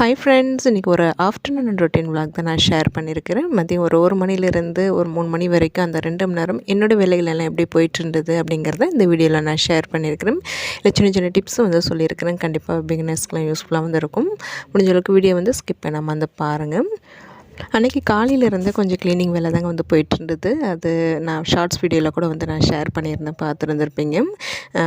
Hi friends இன்றைக்கி ஒரு afternoon routine vlog தான் நான் ஷேர் பண்ணியிருக்கிறேன் மதியம் ஒரு ஒரு மணிலேருந்து ஒரு மூணு மணி வரைக்கும் அந்த ரெண்டு மணி நேரம் என்னோடய வேலைகளெல்லாம் எப்படி போயிட்டு இருந்தது அப்படிங்கிறத இந்த வீடியோவில் நான் ஷேர் பண்ணியிருக்கிறேன் இல்லை சின்ன சின்ன டிப்ஸும் வந்து சொல்லியிருக்கிறேன். கண்டிப்பாக பிகினர்ஸ்க்கெலாம் யூஸ்ஃபுல்லாக வந்து இருக்கும். முடிஞ்ச அளவுக்கு வீடியோ வந்து ஸ்கிப் பண்ணாமல் வந்து பாருங்கள் அன்றைக்கி காலையிலேருந்து கொஞ்சம் க்ளீனிங் வேலை தாங்க வந்து போயிட்டுருந்தது. அது நான் ஷார்ட்ஸ் வீடியோவில் கூட வந்து நான் ஷேர் பண்ணியிருந்தேன் பார்த்துருந்துருப்பீங்க.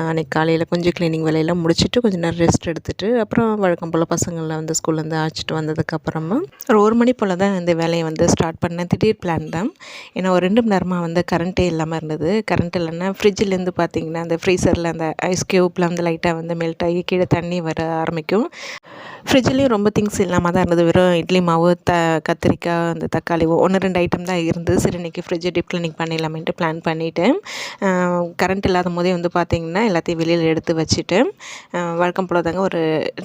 அன்றைக்கி காலையில் கொஞ்சம் க்ளீனிங் வேலையெல்லாம் முடிச்சுட்டு கொஞ்சம் நேரம் ரெஸ்ட் எடுத்துகிட்டு அப்புறம் வழக்கம் போல் பசங்கள்லாம் வந்து ஸ்கூல்லேருந்து அழைச்சிட்டு வந்ததுக்கப்புறமா ஒரு ஒரு மணி போல் தான் இந்த வேலையை வந்து ஸ்டார்ட் பண்ணேன். திடீர் பிளான் தான். ஏன்னா ஒரு ரெண்டு மணி நேரமாக வந்து கரண்ட்டே இல்லாமல் இருந்தது. கரண்ட் இல்லைன்னா ஃப்ரிட்ஜிலேருந்து பார்த்தீங்கன்னா அந்த ஃப்ரீசரில் அந்த ஐஸ் க்யூப்லாம் வந்து லைட்டாக வந்து மெல்ட் ஆகி கீழே தண்ணி வர ஆரம்பிக்கும். ஃப்ரிட்ஜ்லேயும் ரொம்ப திங்ஸ் இல்லாமல் தான் இருந்தது. வெறும் இட்லி மாவு த கத்திரிக்காய் அந்த தக்காளி ஒன்று ரெண்டு ஐட்டம் தான் இருந்தது சரி இன்றைக்கி ஃப்ரிட்ஜை டிப் கிளினிக் பண்ணிடலாமேன்ட்டு பிளான் பண்ணிவிட்டேன் கரண்ட் இல்லாத போதே வந்து பார்த்திங்கன்னா எல்லாத்தையும் வெளியில் எடுத்து வச்சுட்டு வழக்கம் போல் தாங்க ஒரு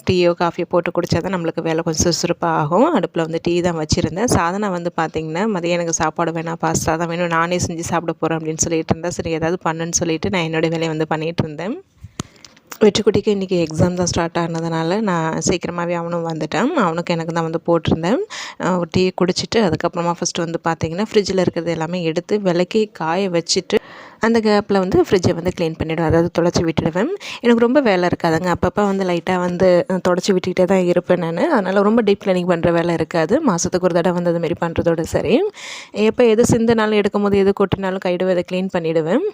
டீயோ காஃபியோ போட்டு குடித்தா தான் நம்மளுக்கு வேலை கொஞ்சம் சுறுசுறுப்பாக ஆகும். அடுப்பில் வந்து டீ தான் வச்சுருந்தேன். சாதனை வந்து பார்த்திங்கன்னா மதியம் எனக்கு சாப்பாடு வேணாம் பாஸ்தா தான் வேணும் நானே செஞ்சு சாப்பிட போகிறேன் அப்படின்னு சொல்லிட்டு இருந்தேன் சரி ஏதாவது பண்ணுன்னு சொல்லிட்டு நான் என்னோடய வேலையை வந்து பண்ணிகிட்டு இருந்தேன். வெற்றிக்குட்டிக்கு இன்றைக்கி எக்ஸாம் தான் ஸ்டார்ட் ஆனதுனால நான் சீக்கிரமாகவே அவனும் வந்துட்டான். அவனுக்கு எனக்கு தான் வந்து போட்டிருந்தேன். டீ குடிச்சிட்டு அதுக்கப்புறமா ஃபஸ்ட்டு வந்து பார்த்திங்கன்னா ஃப்ரிட்ஜில் இருக்கிறது எல்லாமே எடுத்து விளக்கி காய வச்சுட்டு அந்த கேப்பில் வந்து ஃப்ரிட்ஜை வந்து க்ளீன் பண்ணிவிடுவேன் அதாவது தொடச்சி விட்டுடுவேன். எனக்கு ரொம்ப வேலை இருக்காதுங்க. அப்பப்போ வந்து லைட்டாக வந்து தொடச்சி விட்டுக்கிட்டே தான் இருப்பேன் நான். அதனால் ரொம்ப டீப் க்ளீனிங் பண்ணுற வேலை இருக்காது. மாதத்துக்கு ஒரு தடவை வந்து அதுமாரி பண்ணுறதோட சரி. எப்போ எது சிந்தினாலும் எடுக்கும் போது எது கொட்டினாலும் கைடுவை அதை க்ளீன் பண்ணிவிடுவேன்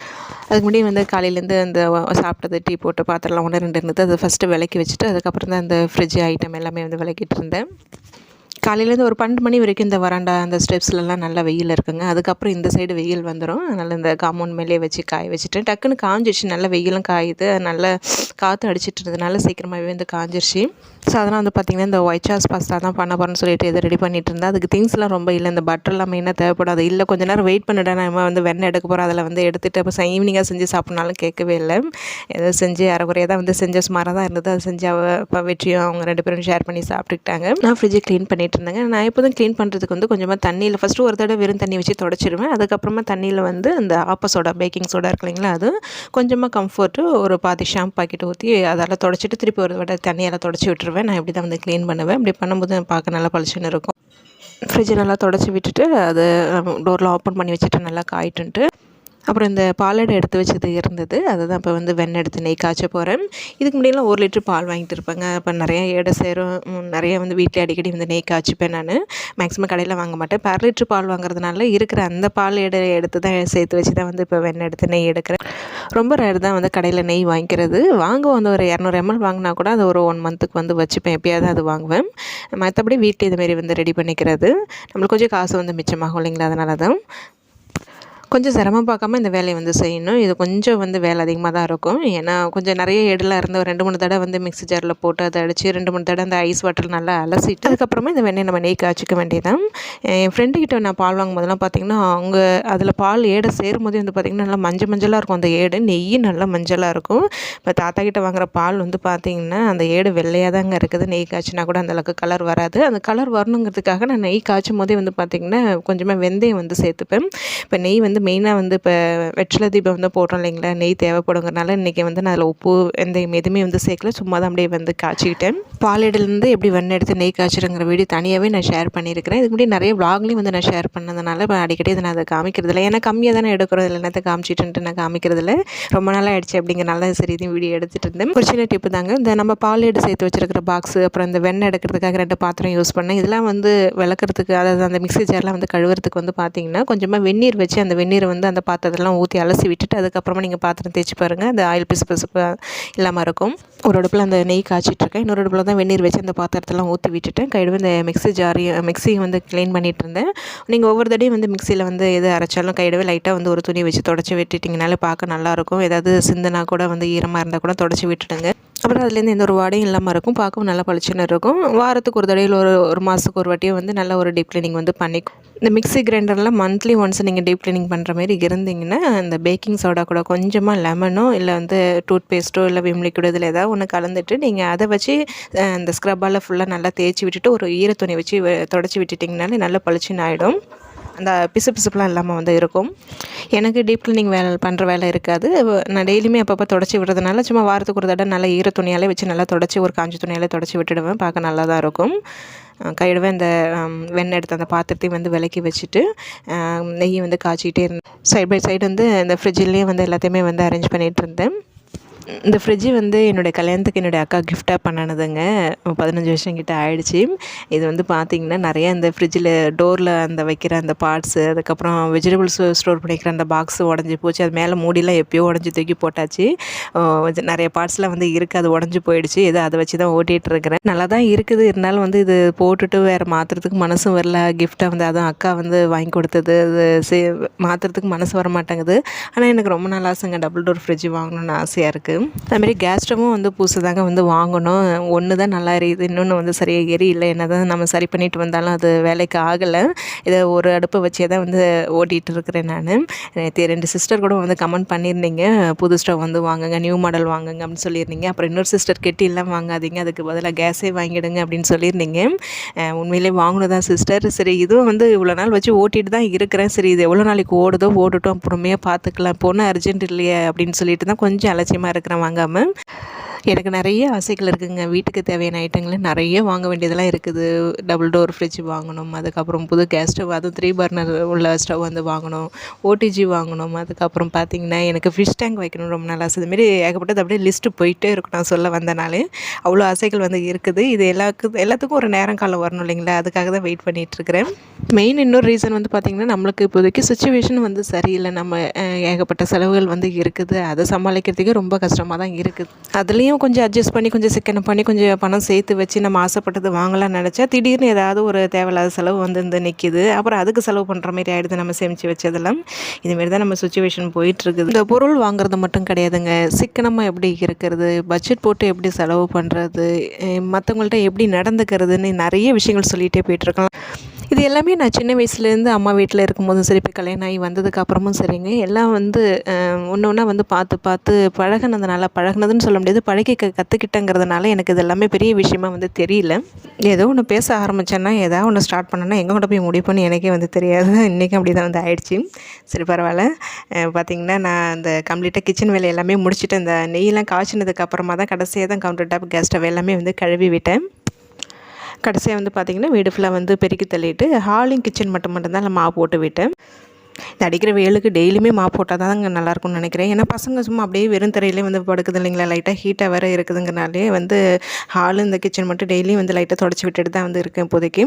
அதுக்கு முன்னாடி வந்து காலையிலேருந்து அந்த சாப்பிட்டது டீ போட்டு பாத்திரம்லாம் ஒன்று ரெண்டு இருந்தது. அதை ஃபஸ்ட்டு விளக்கி வச்சுட்டு அதுக்கப்புறம் தான் அந்த ஃப்ரிட்ஜ் ஐட்டம் எல்லாமே வந்து விளக்கிட்டு இருந்தேன். காலையிலேருந்து ஒரு பன்னெண்டு மணி வரைக்கும் இந்த வராண்டா அந்த ஸ்டெப்ஸ்லலாம் நல்லா வெயில் இருக்குங்க. அதுக்கப்புறம் இந்த சைடு வெயில் வந்துடும் அதனால் இந்த காம்பவுண்ட் மேலே வச்சு காய வச்சுட்டு டக்குன்னு காஞ்சிடுச்சு நல்லா வெயிலும் காயுது. நல்லா காற்று அடிச்சிட்டு இருந்ததுனால சீக்கிரமாகவே வந்து காஞ்சிருச்சு. ஸோ அதெல்லாம் வந்து பார்த்திங்கன்னா இந்த ஒயிட் சாஸ் பாஸ்தா தான் பண்ண போகிறேன்னு சொல்லிட்டு எதை ரெடி பண்ணிட்டு இருந்தேன் அதுக்கு திங்ஸ்லாம் ரொம்ப இல்லை. இந்த பட்டர்லாம் மெயினாக தேவைப்படாது. இல்லை கொஞ்ச நேரம் வெயிட் பண்ணிட்டேன் நம்ம வந்து வெண்ணெய் எடுக்க போகிறோம் அதில் வந்து எடுத்துகிட்டு அப்போ ஈவினிங்காக செஞ்சு சாப்பிட்னாலும் கேட்கவே இல்லை. ஏதோ செஞ்சு அரைக்குறையாக தான் வந்து செஞ்ச சுமாராக தான் இருந்தது. அதை செஞ்சு அவள் இப்போ வெற்றியும் அவங்க ரெண்டு பேரும் ஷேர் பண்ணி சாப்பிட்டுக்கிட்டாங்க. நான் ஃப்ரிட்ஜை க்ளீன் பண்ணிட்டு இருந்தேங்க நான் எப்போதும் க்ளீன் பண்ணுறதுக்கு வந்து கொஞ்சமாக தண்ணியில் ஃபஸ்ட்டு ஒரு தடவை வெறும் தண்ணி வச்சு தொடச்சிடுவேன் அதுக்கப்புறமா தண்ணியில் வந்து அந்த ஆப்ப சோடா பேக்கிங் சோடா இருக்கு இல்லைங்களா அது கொஞ்சமாக கம்ஃபர்ட்டு ஒரு பாதி ஷாம்பு பாக்கெட் ஊற்றி அதெல்லாம் தொடச்சிட்டு திருப்பி ஒரு தடவை தண்ணியெல்லாம் தொடச்சி விட்டுருவேன். நான் இப்படி தான் வந்து க்ளீன் பண்ணுவேன். இப்படி பண்ணும்போது பார்க்க நல்லா பளிச்சுன்னு இருக்கும். ஃப்ரிட்ஜை நல்லா தொடச்சி விட்டுட்டு அது டோரில் ஓப்பன் பண்ணி வச்சுட்டு நல்லா காயிட்டுன்ட்டு அப்புறம் இந்த பாலடை எடுத்து வச்சது இருந்தது. அதை தான் இப்போ வந்து வெண்ணெய் எடுத்து நெய் காய்ச்ச போகிறேன் இதுக்கு முன்னாடிலாம் ஒரு லிட்டர் பால் வாங்கிட்டு இருப்பாங்க. அப்போ நிறையா எடை சேரும். நிறையா வந்து வீட்டில் அடிக்கடி வந்து நெய் காய்ச்சிப்பேன் நான். மேக்ஸிமம் கடையில் வாங்க மாட்டேன். பர் லிட்டர் பால் வாங்குறதுனால இருக்கிற அந்த பால் எடை எடுத்து தான் சேர்த்து வச்சு தான் வந்து இப்போ வெண்ணெய் எடுத்து நெய் எடுக்கிறேன். ரொம்ப ரேர் தான் வந்து கடையில் நெய் வாங்கிக்கிறது. வாங்குவோம். வந்து ஒரு இரநூறு எம்எல் வாங்கினா கூட அது ஒரு ஒன் மந்த்துக்கு வந்து வச்சுப்பேன். எப்பயாவது அது வாங்குவேன். மற்றபடி வீட்டில் இதுமாரி வந்து ரெடி பண்ணிக்கிறது. நம்மளுக்கு கொஞ்சம் காசு வந்து மிச்சமாகும் இல்லைங்களா? அதனால தான். கொஞ்சம் சிரமம் பார்க்காம இந்த வேலையை வந்து செய்யணும். இது கொஞ்சம் வந்து வேலை அதிகமாக தான் இருக்கும். ஏன்னா கொஞ்சம் நிறைய இடலாம் இருந்து ஒரு ரெண்டு மூணு தடவை வந்து மிக்ஸி ஜாரில் போட்டு அதை அடித்து ரெண்டு மூணு தடவை அந்த ஐஸ் வாட்டர் நல்லா அலசிட்டு அதுக்கப்புறமா இந்த வெண்ணெய் நம்ம நெய் காய்ச்சிக்க வேண்டியதான் என் ஃப்ரெண்டு கிட்ட நான் பால் வாங்கும் போதெல்லாம் பார்த்தீங்கன்னா அவங்க அதில் பால் ஏடை சேரும் போதே வந்து பார்த்திங்கன்னா நல்லா மஞ்சள் மஞ்சளாக இருக்கும். அந்த ஏடு நெய் நல்லா மஞ்சளாக இருக்கும். இப்போ தாத்தா கிட்ட வாங்குற பால் வந்து பார்த்திங்கன்னா அந்த ஏடு வெள்ளையாக தாங்க இருக்குது. நெய் காய்ச்சினா கூட அந்த அளவுக்கு கலர் வராது. அந்த கலர் வரணுங்கிறதுக்காக நான் நெய் காய்ச்சும் போதே வந்து பார்த்திங்கன்னா கொஞ்சமாக வெந்தயம் வந்து சேர்த்துப்பேன். இப்போ நெய் வந்து மெயினாக வந்து இப்போ வெற்றில தீபம் வந்து போடுறோம் இல்லைங்களா? நெய் தேவைப்படுங்கிறனால இன்றைக்கி வந்து நான் அதில் உப்பு எந்த எதுவுமே வந்து சேர்க்கல. சும்மா தான் அப்படியே வந்து காய்ச்சிக்கிட்டேன். பாலேடிலேருந்து எப்படி வெண்ணெய் எடுத்து நெய் காய்ச்சிருங்கிற வீடியோ தனியாகவே நான் ஷேர் பண்ணியிருக்கிறேன். இதுக்கு முன்னாடி நிறைய vlogலையும் வந்து நான் ஷேர் பண்ணதுனால இப்போ அடிக்கடி இதை நான் அதை காமிக்கிறதில்ல ஏன்னா கம்மியாக தானே எடுக்கிறோம். இல்லை என்னத்தை காமிச்சிட்டுன்ட்டு நான் காமிக்கிறதில்ல ரொம்ப நாளாக ஆயிடுச்சு அப்படிங்கிறனால சரி இதையும் வீடியோ எடுத்துகிட்டு இருந்தேன். ஒரு சின்ன டிப்பு தாங்க. இந்த நம்ம பாலேடு சேர்த்து வச்சிருக்கிற பாக்ஸு அப்புறம் இந்த வெண்ணெய் எடுக்கிறதுக்காக ரெண்டு பாத்திரம் யூஸ் பண்ணேன். இதெல்லாம் வந்து விளக்குறதுக்கு அதாவது அந்த மிக்ஸி ஜார்லாம் வந்து கழுவுறதுக்கு வந்து பார்த்தீங்கன்னா கொஞ்சமாக வெந்நீர் வச்சு அந்த வெந்நீர் வந்து அந்த பாத்திரத்தெல்லாம் ஊற்றி அலசி விட்டுட்டு அதுக்கப்புறமா நீங்கள் பாத்திரம் தேய்ச்சி பாருங்கள் அந்த ஆயில் பிசு பிசுப்பு இல்லாமல் இருக்கும். ஒரு அடுப்பில் அந்த நெய் காய்ச்சிட்ருக்கேன். இன்னொரு அடுப்பில் தான் வெந்நீர் வச்சு அந்த பாத்திரத்தெல்லாம் ஊற்றி விட்டுட்டேன். கைடுவே இந்த மிக்ஸி ஜாரையும் மிக்ஸியை வந்து க்ளீன் பண்ணிட்டு இருந்தேன் நீங்கள் ஒவ்வொரு தடையும் வந்து மிக்சியில் வந்து எது அரைச்சாலும் கையிடவே லைட்டாக வந்து ஒரு துணி வச்சு தொடச்சி விட்டுட்டிங்கனாலே பார்க்க நல்லாயிருக்கும் ஏதாவது சிந்தனா கூட வந்து ஈரமாக இருந்தால் கூட தொடச்சி விட்டுடுங்க. அப்புறம் அதுலேருந்து எந்த ஒரு வாடையும் இல்லாமல் இருக்கும். பார்க்கவும் நல்லா பளிச்சுன்னு இருக்கும். வாரத்துக்கு ஒரு தடையில் ஒரு ஒரு மாதத்துக்கு ஒரு வாட்டியும் வந்து நல்ல ஒரு டீப் க்ளீனிங் வந்து பண்ணிக்கும். இந்த மிக்ஸி கிரைண்டர்லாம் மந்த்லி ஒன்ஸ் நீங்கள் டீப் க்ளீனிங் பண்ணுற மாதிரி இருந்தீங்கன்னா அந்த பேக்கிங் சோடா கூட கொஞ்சமாக லெமனோ இல்லை வந்து டூத் பேஸ்ட்டோ இல்லை விம் லிக்விட் இதில் ஏதாவது ஒன்று கலந்துட்டு நீங்கள் அதை வச்சு அந்த ஸ்க்ரப்பால் ஃபுல்லாக நல்லா தேய்ச்சி விட்டுட்டு ஒரு ஈரத்துணி வச்சு தொடச்சி விட்டுட்டிங்கனாலே நல்லா பளிச்சுன்னு ஆகிடும் அந்த பிசு பிசுப்புலாம் இல்லாமல் வந்து இருக்கும். எனக்கு டீப் க்ளீனிங் வேலை பண்ணுற வேலை இருக்காது. நான் டெய்லியுமே அப்பப்போ தொடச்சி விடுறதுனால சும்மா வாரத்துக்கு ஒரு தடவை நல்லா ஈர துணியாலே வச்சு நல்லா தொடச்சி ஒரு காஞ்சி துணியாலே தொடச்சி விட்டுடுவேன். பார்க்க நல்லா தான் இருக்கும் கையிடவே அந்த வெண்ணெய் எடுத்து அந்த பாத்திரத்தையும் வந்து விலக்கி வச்சுட்டு நெய்யை வந்து காய்ச்சிக்கிட்டே இருந்தேன் சைட் பை சைடு வந்து இந்த ஃப்ரிட்ஜிலேயே வந்து எல்லாத்தையுமே வந்து அரேஞ்ச் பண்ணிகிட்டு இருந்தேன். இந்த ஃப்ரிட்ஜு வந்து என்னுடைய கல்யாணத்துக்கு என்னுடைய அக்கா கிஃப்டாக பண்ணினதுங்க. பதினஞ்சு வருஷம் கிட்ட ஆயிடுச்சு. இது வந்து பார்த்திங்கன்னா நிறைய இந்த ஃப்ரிட்ஜில் டோரில் அந்த வைக்கிற அந்த பார்ட்ஸு அதுக்கப்புறம் வெஜிடபிள்ஸ் ஸ்டோர் பண்ணிக்கிற அந்த பாக்ஸ் உடஞ்சி போச்சு. அது மேலே மூடிலாம் எப்போயோ உடஞ்சி தூக்கி போட்டாச்சு. நிறைய பார்ட்ஸ்லாம் வந்து இருக்குது அது உடஞ்சி போயிடுச்சு. ஏதோ அதை வச்சு தான் ஓட்டிகிட்டு இருக்கிறேன். நல்லா தான் இருக்குது. இருந்தாலும் வந்து இது போட்டுட்டு வேறு மாற்றுறதுக்கு மனசும் வரல. கிஃப்டாக வந்து அதுவும் அக்கா வந்து வாங்கி கொடுத்தது. அது சே மாற்றுறதுக்கு மனசு வர மாட்டேங்குது ஆனால் எனக்கு ரொம்ப நாள் ஆசைங்க. டபுள் டோர் ஃப்ரிட்ஜ் வாங்கணும்னு ஆசையாக இருக்குது அதுமாரி கேஸ் ஸ்டவ்வும் வந்து புதுசு தாங்க வந்து வாங்கணும். ஒன்று தான் நல்லா எரியுது இன்னொன்று வந்து சரியாக எரியல என்ன தான் நம்ம சரி பண்ணிட்டு வந்தாலும் அது வேலைக்கு ஆகலை. இதை ஒரு அடுப்பை வச்சே தான் வந்து ஓட்டிகிட்டு இருக்கிறேன் நான். நேற்று ரெண்டு சிஸ்டர் கூட வந்து கமெண்ட் பண்ணியிருந்தீங்க. புது ஸ்டவ் வந்து வாங்குங்க நியூ மாடல் வாங்குங்க அப்படின்னு சொல்லியிருந்தீங்க. அப்புறம் இன்னொரு சிஸ்டர் கெட்டிலாம் வாங்காதீங்க. அதுக்கு பதிலாக கேஸே வாங்கிடுங்க அப்படின்னு சொல்லியிருந்தீங்க. உண்மையிலே வாங்கணும் தான் சிஸ்டர் சரி இதுவும் வந்து இவ்வளோ நாள் வச்சு ஓட்டிட்டு தான் இருக்கிறேன். சரி இது எவ்வளோ நாளைக்கு ஓடுதோ ஓடட்டும் அப்புறமே பார்த்துக்கலாம். போனால் அர்ஜென்ட் இல்லையே அப்படின்னு சொல்லிட்டு தான் கொஞ்சம் அலட்சியமாக இருக்குது இருக்கிறேன் வாங்காமல் எனக்கு நிறைய ஆசைகள் இருக்குதுங்க வீட்டுக்கு தேவையான ஐட்டங்களை நிறைய வாங்க வேண்டியதெல்லாம் இருக்குது. டபுள் டோர் ஃப்ரிட்ஜ் வாங்கணும் அதுக்கப்புறம் புது கேஸ் ஸ்டவ் அதுவும் த்ரீ பர்னர் உள்ள ஸ்டவ் வந்து வாங்கணும் ஓடிஜி வாங்கணும் அதுக்கப்புறம் பார்த்திங்கன்னா எனக்கு ஃபிஷ் டேங்க் வைக்கணும் ரொம்ப நாள் ஆசை. இதுமாரி ஏகப்பட்டது அப்படியே லிஸ்ட்டு போயிட்டே இருக்கும் நான் சொல்ல வந்தனாலே அவ்வளோ ஆசைகள் வந்து இருக்குது. இது எல்லாக்கு எல்லாத்துக்கும் ஒரு நேரம் காலம் வரணும் இல்லைங்களா? அதுக்காக தான் வெயிட் பண்ணிகிட்ருக்கிறேன் மெயின் இன்னொரு ரீசன் வந்து பார்த்திங்கன்னா நம்மளுக்கு இப்போதைக்கு சுச்சுவேஷன் வந்து சரியில்லை. நம்ம ஏகப்பட்ட செலவுகள் வந்து இருக்குது. அதை சமாளிக்கிறதுக்கே ரொம்ப கஷ்டமாக தான் இருக்குது. அதுலேயும் கொஞ்சம் அட்ஜஸ்ட் பண்ணி கொஞ்சம் சிக்கனம் பண்ணி கொஞ்சம் பணம் சேர்த்து வச்சு நம்ம ஆசைப்பட்டது வாங்கலாம்னு நினச்சா திடீர்னு ஏதாவது ஒரு தேவையில்லாத செலவு வந்து இந்த நிற்கிது அப்புறம் அதுக்கு செலவு பண்ணுற மாதிரி ஆகிடுது நம்ம சேமித்து வச்சதெல்லாம். இதுமாரி தான் நம்ம சுச்சுவேஷன் போயிட்டுருக்குது. இந்த பொருள் வாங்குறது மட்டும் கிடையாதுங்க. சிக்கனமாக எப்படி இருக்கிறது பட்ஜெட் போட்டு எப்படி செலவு பண்ணுறது மற்றவங்கள்ட்ட எப்படி நடந்துக்கிறதுன்னு நிறைய விஷயங்கள் சொல்லிகிட்டே போயிட்டுருக்கலாம். இது எல்லாமே நான் சின்ன வயசுலேருந்து அம்மா வீட்டில் இருக்கும்போதும் சரி இப்போ கல்யாணம் ஆகி வந்ததுக்கப்புறமும் சரிங்க. எல்லாம் வந்து ஒன்று ஒன்றா வந்து பார்த்து பார்த்து பழகுனதுனால பழகுனதுன்னு சொல்ல முடியாது பழகி கற்றுக்கிட்டேங்கிறதுனால எனக்கு இது எல்லாமே பெரிய விஷயமா வந்து தெரியல. ஏதோ ஒன்று பேச ஆரம்பித்தேன்னா ஏதாவது ஒன்று ஸ்டார்ட் பண்ணேன்னா எங்கே கொண்டு போய் முடிப்போன்னு எனக்கே வந்து தெரியாது. இன்றைக்கும் அப்படி தான் வந்து ஆயிடுச்சு. சரி பரவாயில்ல. பார்த்தீங்கன்னா நான் அந்த கம்ப்ளீட்டாக கிச்சன் வேலை எல்லாமே முடிச்சுட்டு அந்த நெய்யெல்லாம் காய்ச்சினதுக்கு அப்புறமா தான் கடைசியாக தான் கவுண்டர் டாப் கேஸ் ஸ்டவ் எல்லாமே வந்து கழுவி விட்டேன். கடைசியாக வந்து பார்த்திங்கன்னா வீடு ஃபுல்லாக வந்து பெருக்கி தள்ளிட்டு ஹாலிங் கிச்சன் மட்டும் மட்டும்தான் நான் மாவு போட்டு விட்டேன். இந்த அடிக்கிற வெயிலுக்கு டெய்லியுமே மாவு போட்டால் தாங்க நல்லாயிருக்கும்னு நினைக்கிறேன். ஏன்னா பசங்க சும்மா அப்படியே வெறும் தரையிலே வந்து படுக்குது இல்லைங்களா? லைட்டாக ஹீட்டாக வேறு இருக்குதுங்கனாலே வந்து ஹாலு இந்த கிச்சன் மட்டும் டெய்லியும் வந்து லைட்டாக தொடச்சி விட்டுட்டு தான் வந்து இருக்கேன் இப்போதைக்கு.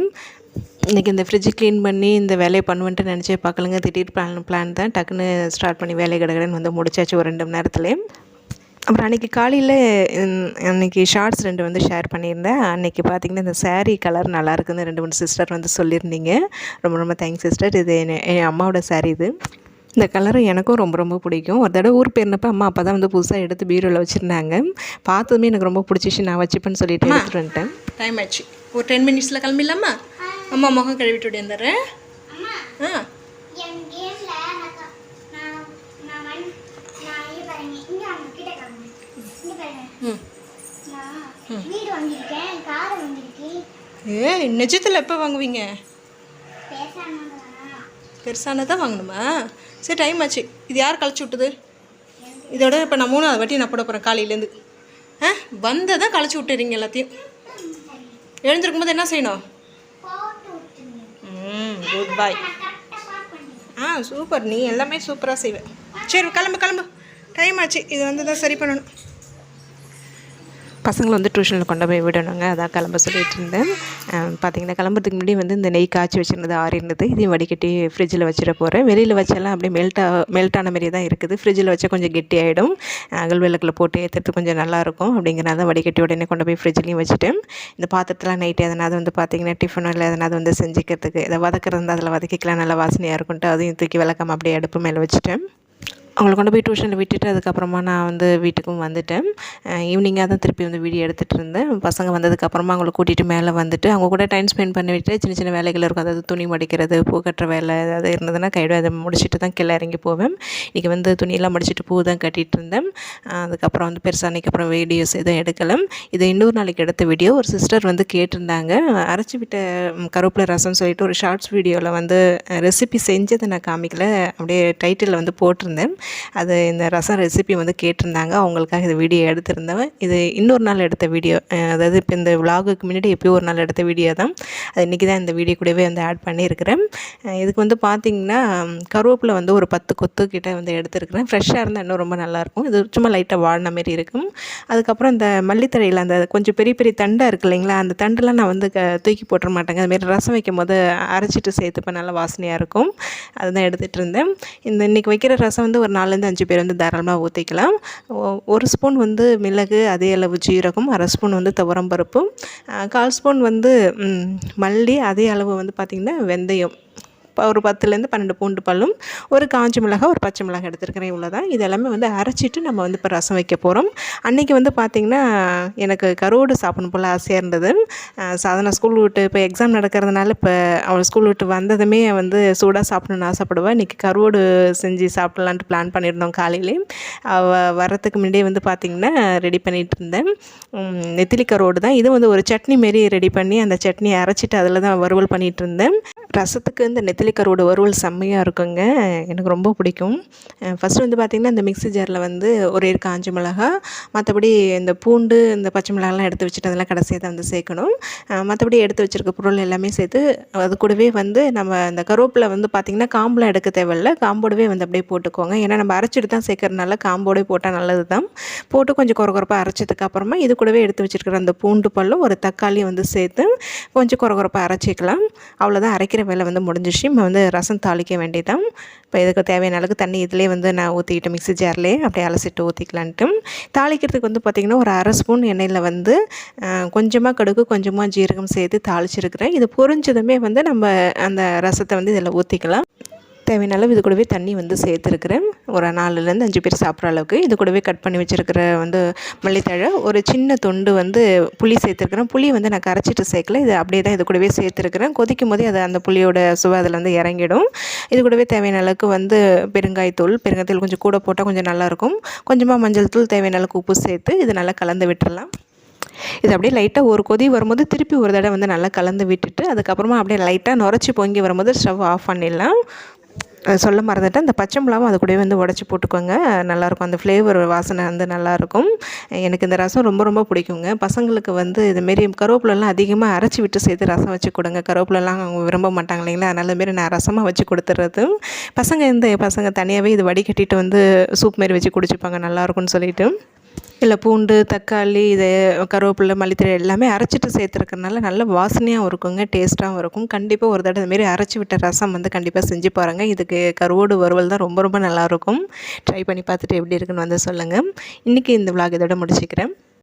இன்றைக்கி இந்த ஃப்ரிட்ஜ் க்ளீன் பண்ணி இந்த வேலையை பண்ணுவேன்ட்டு நினச்சே பார்க்கலங்க. திடீர் பிளான் பிளான் தான் டக்குன்னு ஸ்டார்ட் பண்ணி வேலையை கிடக்கிறேன்னு வந்து முடிச்சாச்சு ஒரு ரெண்டு மணி நேரத்துலேயே அப்புறம் அன்றைக்கி காலையில் அன்றைக்கி ஷார்ட்ஸ் ரெண்டு வந்து ஷேர் பண்ணியிருந்தேன். அன்றைக்கி பார்த்தீங்கன்னா இந்த saree கலர் நல்லா இருக்குன்னு ரெண்டு மூணு சிஸ்டர் வந்து சொல்லியிருந்தீங்க. ரொம்ப ரொம்ப தேங்க்ஸ் சிஸ்டர் இது என் என் அம்மாவோட saree இது. இந்த கலரு எனக்கும் ரொம்ப ரொம்ப பிடிக்கும். ஒரு தடவை ஊர் போயிருந்தப்ப அம்மா அப்போ தான் வந்து புதுசாக எடுத்து பீரோவில் வச்சுருந்தாங்க. பார்த்ததுமே எனக்கு ரொம்ப பிடிச்சிச்சு. நான் வச்சுப்பேன்னு சொல்லிட்டு எடுத்துகிட்டு வந்துட்டேன். டைம் ஆச்சு. ஒரு டென் மினிட்ஸில் கிளம்பிடலாமா? அம்மா முகம் கழுவிட்டு வந்துடுறேன். ஆ. ஏ நிஜத்தில் எப்போ வாங்குவீங்க? பெருசானதான் வாங்கணுமா? சரி டைம் ஆச்சு. இது யார் கழிச்சு விட்டுது? இதோட இப்போ நான் மூணாவது வாட்டி நான் போட போகிறேன் காலையிலேருந்து ஆ வந்ததை கழிச்சு விட்டுறீங்க எல்லாத்தையும். எழுந்திருக்கும் போது என்ன செய்யணும்? ம் குட் பாய் ஆ சூப்பர். நீ எல்லாமே சூப்பராக செய்வேன் சரி கிளம்பு கிளம்பு. டைம் ஆச்சு. இது வந்து தான் சரி பண்ணணும். பசங்களை வந்து டியூஷனில் கொண்டு போய் விடணுங்க. அதான் கிளம்ப சொல்லிட்டு இருந்தேன் பார்த்தீங்கன்னா கிளம்புறதுக்கு முன்னாடி வந்து இந்த நெய் காய்ச்சி வச்சிருந்தது ஆறி இருந்தது இதையும் வடிகட்டி ஃப்ரிட்ஜில் வச்சிட போகிறேன் வெளியில் வச்செல்லாம் அப்படியே மெல்ட்டாக மெல்ட்டான மாதிரி தான் இருக்குது. ஃப்ரிட்ஜில் வச்சா கொஞ்சம் கெட்டி ஆகிடும் அகல் விளக்கில் போட்டு ஏற்றுறது கொஞ்சம் நல்லாயிருக்கும் அப்படிங்கிறனால தான் வடிகட்டி உடனே கொண்டு போய் ஃப்ரிட்ஜ்லேயும் வச்சுட்டேன். இந்த பாத்திரத்தில் நைட்டு எதனாவது வந்து பார்த்தீங்கன்னா டிஃபனோ இல்லை எதனாவது வந்து செஞ்சுக்கிறதுக்கு இதை வதக்கிறது இருந்தால் அதில் வதக்கிக்கலாம். நல்லா வாசனையாக இருக்கும்ட்டு அதையும் தூக்கி விளக்காம அப்படியே அடுப்பு மேலே வச்சுட்டேன். அவங்கள கொண்டு போய் டியூஷனில் விட்டுட்டு அதுக்கப்புறமா நான் வந்து வீட்டுக்கும் வந்துட்டேன். ஈவினிங்காக தான் திருப்பி வந்து வீடியோ எடுத்துகிட்டு இருந்தேன். பசங்க வந்ததுக்கப்புறமா அவங்கள கூட்டிகிட்டு மேலே வந்துட்டு அவங்க கூட டைம் ஸ்பெண்ட் பண்ணி விட்டு சின்ன சின்ன வேலைகள் இருக்கும். அதாவது துணி மடிக்கிறது பூ கட்டுற வேலை ஏதாவது இருந்ததுன்னா கைடு அதை முடிச்சுட்டு தான் கீழே இறங்கி போவேன். இன்றைக்கி வந்து துணியெல்லாம் முடிச்சுட்டு பூ தான் கட்டிகிட்டு இருந்தேன். அதுக்கப்புறம் வந்து பெருசாக அன்றைக்கி அப்புறம் வீடியோஸ் எதுவும் எடுக்கலை. இது இன்னொரு நாளைக்கு எடுத்த வீடியோ ஒரு சிஸ்டர் வந்து கேட்டிருந்தாங்க. அரைச்சி விட்ட ம், கருவேப்பிலை ரசம் சொல்லிட்டு ஒரு ஷார்ட்ஸ் வீடியோவில் வந்து ரெசிபி செஞ்சதை நான் காமிக்கல. அப்படியே டைட்டிலில் வந்து போட்டிருந்தேன். அது இந்த ரசம் ரெசிபி வந்து கேட்டிருந்தாங்க. அவங்களுக்காக இந்த வீடியோ எடுத்திருந்தேன் இது இன்னொரு நாள் எடுத்த வீடியோ அதாவது இப்போ இந்த விலாகுக்கு முன்னாடி எப்பயோ ஒரு நாள் எடுத்த வீடியோ தான். அது இன்றைக்கி தான் இந்த வீடியோ கூடவே வந்து ஆட் பண்ணியிருக்கிறேன். இதுக்கு வந்து பார்த்திங்கன்னா கருவேப்பிலை வந்து ஒரு பத்து கொத்து கிட்ட வந்து எடுத்துருக்கிறேன். ஃப்ரெஷ்ஷாக இருந்தால் இன்னும் ரொம்ப நல்லாயிருக்கும் இது சும்மா லைட்டாக வாடின மாரி இருக்கும். அதுக்கப்புறம் இந்த மல்லித்தரையில் அந்த கொஞ்சம் பெரிய பெரிய தண்டாக இருக்குது இல்லைங்களா? அந்த தண்டெல்லாம் நான் வந்து க தூக்கி போட்டுற மாட்டேங்க. அதுமாரி ரசம் வைக்கும் போது அரைச்சிட்டு சேர்த்துப்பேன். நல்லா வாசனையாக இருக்கும். அதுதான் எடுத்துகிட்டு இருந்தேன். இந்த இன்றைக்கி வைக்கிற ரசம் வந்து ஒரு நாலுலேருந்து அஞ்சு பேர் வந்து தாராளமாக ஊற்றிக்கலாம். ஒரு ஸ்பூன் வந்து மிளகு அதே அளவு ஜீரகம் அரை ஸ்பூன் வந்து துவரம்பருப்பு கால் ஸ்பூன் வந்து மல்லி அதே அளவு வந்து பார்த்திங்கன்னா வெந்தயம். ஒரு பத்துலேருந்து பன்னெண்டு பூண்டு பல்லும் ஒரு காஞ்ச மிளகாய் ஒரு பச்சை மிளகாய் எடுத்துருக்கிறேன் இவ்வளோ தான் இது எல்லாமே வந்து அரைச்சிட்டு நம்ம வந்து இப்போ ரசம் வைக்க போகிறோம் அன்றைக்கி வந்து பார்த்திங்கன்னா எனக்கு கருவோடு சாப்பிடணும் போல் ஆசையாக இருந்தது. சாதாரண ஸ்கூல் விட்டு இப்போ எக்ஸாம் நடக்கிறதுனால இப்போ அவள் ஸ்கூல் விட்டு வந்ததுமே வந்து சூடாக சாப்பிடணும்னு ஆசைப்படுவேன் இன்றைக்கி கருவோடு செஞ்சு சாப்பிட்லான்ட்டு பிளான் பண்ணியிருந்தோம் காலையிலே. அவள் வரத்துக்கு முன்னாடியே வந்து பார்த்திங்கன்னா ரெடி பண்ணிகிட்டு இருந்தேன். நெத்திலி கருவோடு தான். இது வந்து ஒரு சட்னி மாரி ரெடி பண்ணி அந்த சட்னியை அரைச்சிட்டு அதில் தான் வறுவல் பண்ணிகிட்டு இருந்தேன். ரசத்துக்கு இந்த நெத்திலி கருவாடு வறுவல் செம்மையாக இருக்குங்க. எனக்கு ரொம்ப பிடிக்கும். ஃபஸ்ட்டு வந்து பார்த்திங்கன்னா இந்த மிக்ஸி ஜாரில் வந்து ஒரே காஞ்சி காஞ்ச மிளகா மற்றபடி இந்த பூண்டு இந்த பச்சை மிளகாலாம் எடுத்து வச்சுட்டு அதெல்லாம் கடைசியாக தான் வந்து சேர்க்கணும். மற்றபடி எடுத்து வச்சுருக்க பொருள் எல்லாமே சேர்த்து அது கூடவே வந்து நம்ம இந்த கருவேப்பில் வந்து பார்த்திங்கன்னா காம்பெலாம் எடுக்க தேவையில்ல. காம்போடவே வந்து அப்படியே போட்டுக்கோங்க. ஏன்னா நம்ம அரைச்சிட்டு தான் சேர்க்கறதுனால காம்போடே போட்டால் நல்லது தான் போட்டு கொஞ்சம் குறை குறைப்பாக அரைச்சதுக்கு அப்புறமா இது கூடவே எடுத்து வச்சுருக்கிற அந்த பூண்டு பல்லும் ஒரு தக்காளி வந்து சேர்த்து கொஞ்சம் குறை குறைப்பாக அரைச்சிக்கலாம். அவ்வளோதான் அரைக்கிற வேலை வந்து முடிஞ்சிச்சு. நம்ம வந்து ரசம் தாளிக்க வேண்டியதான் இப்போ இதுக்கு தேவையான அளவுக்கு தண்ணி இதிலே வந்து நான் ஊற்றிக்கிட்டு மிக்ஸி ஜார்லேயே அப்படியே அலசிட்டு ஊற்றிக்கலான்ட்டு தாளிக்கிறதுக்கு வந்து பார்த்திங்கன்னா ஒரு அரை ஸ்பூன் எண்ணெயில் வந்து கொஞ்சமாக கடுகு கொஞ்சமாக ஜீரகம் சேர்த்து தாளிச்சிருக்கிறேன். இது பொரிஞ்சதுமே வந்து நம்ம அந்த ரசத்தை வந்து இதில் ஊற்றிக்கலாம் தேவையான அளவு இது கூடவே தண்ணி வந்து சேர்த்துருக்குறேன். ஒரு நாலுலேருந்து அஞ்சு பேர் சாப்பிட்ற அளவுக்கு இது கூடவே கட் பண்ணி வச்சுருக்கிற வந்து மல்லித்தழை. ஒரு சின்ன தொண்டு வந்து புளி சேர்த்துருக்குறேன். புளி வந்து நான் கரைச்சிட்டு சேர்க்கல. இது அப்படியே தான் இது கூடவே சேர்த்துருக்குறேன். கொதிக்கும் போதே அது அந்த புளியோட சுவை அதில் வந்து இறங்கிடும். இது கூடவே தேவையான அளவுக்கு வந்து பெருங்காயத்தூள் பெருங்காயத்தூள் கொஞ்சம் கூட போட்டால் கொஞ்சம் நல்லாயிருக்கும் கொஞ்சமாக மஞ்சள் தூள் தேவையான அளவுக்கு உப்பு சேர்த்து இது நல்லா கலந்து விட்டுடலாம் இது அப்படியே லைட்டாக ஒரு கொதி வரும்போது திருப்பி ஒரு தடவை வந்து நல்லா கலந்து விட்டுட்டு அதுக்கப்புறமா அப்படியே லைட்டாக நுரைச்சி பொங்கி வரும்போது ஸ்டவ் ஆஃப் பண்ணிடலாம். சொல்ல மறந்துட்டேன். இந்த பச்சை மிளகாவும் அது கூடவே வந்து உடச்சி போட்டுக்கோங்க. நல்லாயிருக்கும். அந்த ஃப்ளேவர் வாசனை வந்து நல்லாயிருக்கும். எனக்கு இந்த ரசம் ரொம்ப ரொம்ப பிடிக்குங்க. பசங்களுக்கு வந்து இதுமாரி கருவேப்பிலெல்லாம் அதிகமாக அரைச்சி விட்டு சேர்த்து ரசம் வச்சு கொடுங்க. கருவேப்பிலெல்லாம் அவங்க விரும்ப மாட்டாங்க இல்லைங்களா? அதனால் மாரி நான் ரசமாக வச்சு கொடுத்துட்றது பசங்க இந்த பசங்க தனியாகவே இது வடிகட்டிட்டு வந்து சூப் மாரி வச்சு குடிச்சுப்பாங்க. நல்லாயிருக்கும்னு சொல்லிட்டு. இல்லை பூண்டு தக்காளி இது கருவேப்பிலை மல்லித்தழை எல்லாமே அரைச்சிட்டு சேர்த்துருக்கறனால நல்ல வாசனையாகவும் இருக்குங்க டேஸ்ட்டாகவும் இருக்கும். கண்டிப்பாக ஒரு தடவை இதுமாரி அரைச்சி விட்ட ரசம் வந்து கண்டிப்பாக செஞ்சு பாருங்கள் இதுக்கு கருவோடு வறுவல் தான் ரொம்ப ரொம்ப நல்லாயிருக்கும் ட்ரை பண்ணி பார்த்துட்டு எப்படி இருக்குன்னு வந்து சொல்லுங்கள் இன்றைக்கி இந்த விளாக் இதோட முடிச்சுக்கிறேன்.